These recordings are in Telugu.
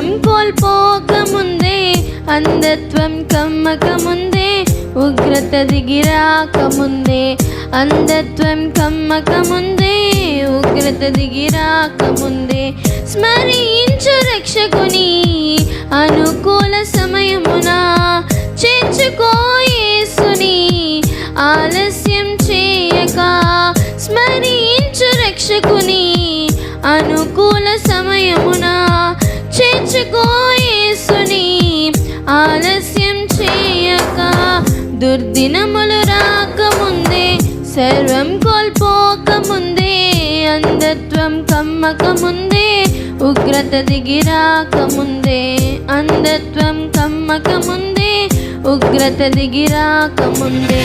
సర్వం కోల్పోకముందే అంధత్వం కమ్మకముందే ఉగ్రత దిగిరాకముందే అంధత్వం కమ్మకముందే ఉగ్రత దిగిరాకముందే. స్మరించు రక్షకుని అనుకూల సమయమున చేర్చుకోయేసుని ఆలస్యం చేయక దుర్దినములు రాకముందే సర్వం కోల్పోకముందే అంధత్వం కమ్మకముందే ఉగ్రత దిగి రాకముందే అంధత్వం కమ్మకముందే ఉగ్రత దిగి రాకముందే.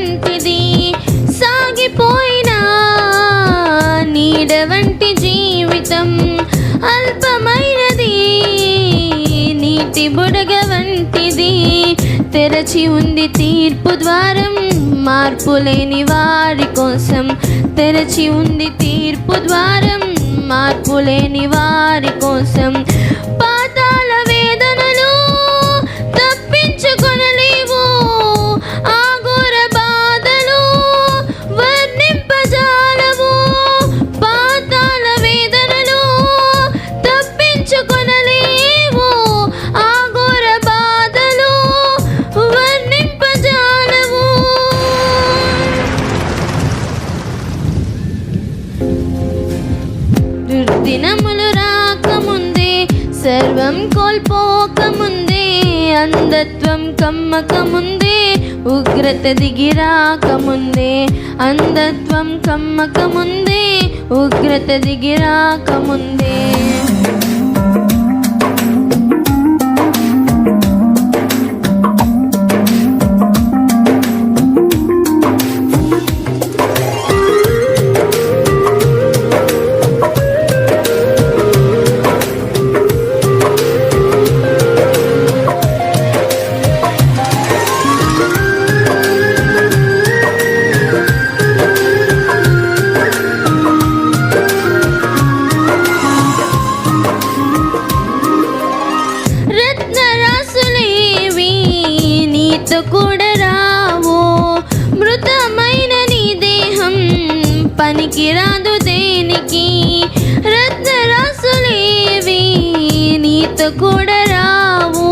వంటిది సాగిపోయిన నీడ వంటి జీవితం అల్పమైనది నీటి బుడగ వంటిది. తెరచి ఉంది తీర్పు ద్వారం మార్పు లేని వారి కోసం. తెరచి ఉంది తీర్పు ద్వారం మార్పు లేని వారి కోసం. దినములు రాకముందే సర్వం కోల్పోకముందే అంధత్వం కమ్మకముందే ఉగ్రత దిగి రాకముందే అంధత్వం కమ్మకముందే ఉగ్రత దిగి రాకముందే. పనికిరాదు దేనికి? రత్నరాసులేవి నీతో కూడా రావు.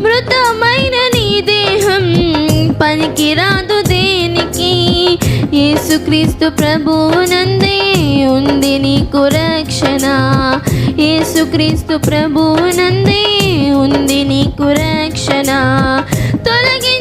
మృతమైన నీ దేహం పనికిరాదు దేనికి? యేసుక్రీస్తు ప్రభువునందే ఉంది నీకు రక్షణ. యేసుక్రీస్తు ప్రభువునందే ఉంది నీకు రక్షణ. తొలగి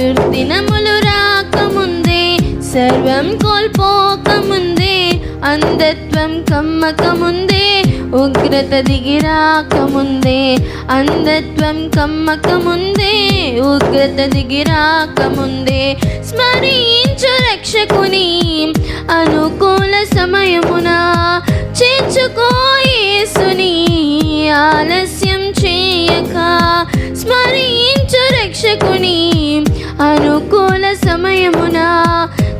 దుర్దినములు రాకముందే సర్వం కోల్పోకముందే అంధత్వం కమ్మకముందే ఉగ్రత దిగి రాకముందే అంధత్వం కమ్మకముందే ఉగ్రత దిగి రాకముందే. స్మరించు రక్షకుని అనుకూల సమయం అనుకూల సమయమున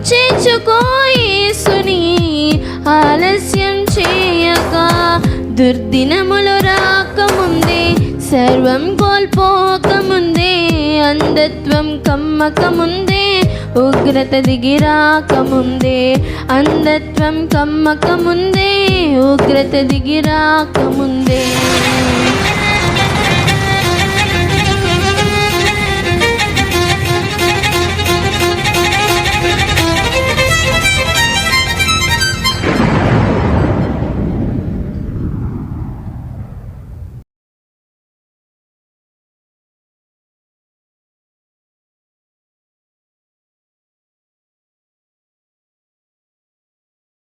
చేర్చుకోయేసుని ఆలస్యం చేయక దుర్దినములు రాకముందే సర్వం కోల్పోకముందే అంధత్వం కమ్మకముందే ఉగ్రత దిగి రాకముందే అంధత్వం కమ్మకముందే ఉగ్రత దిగి రాకముందే.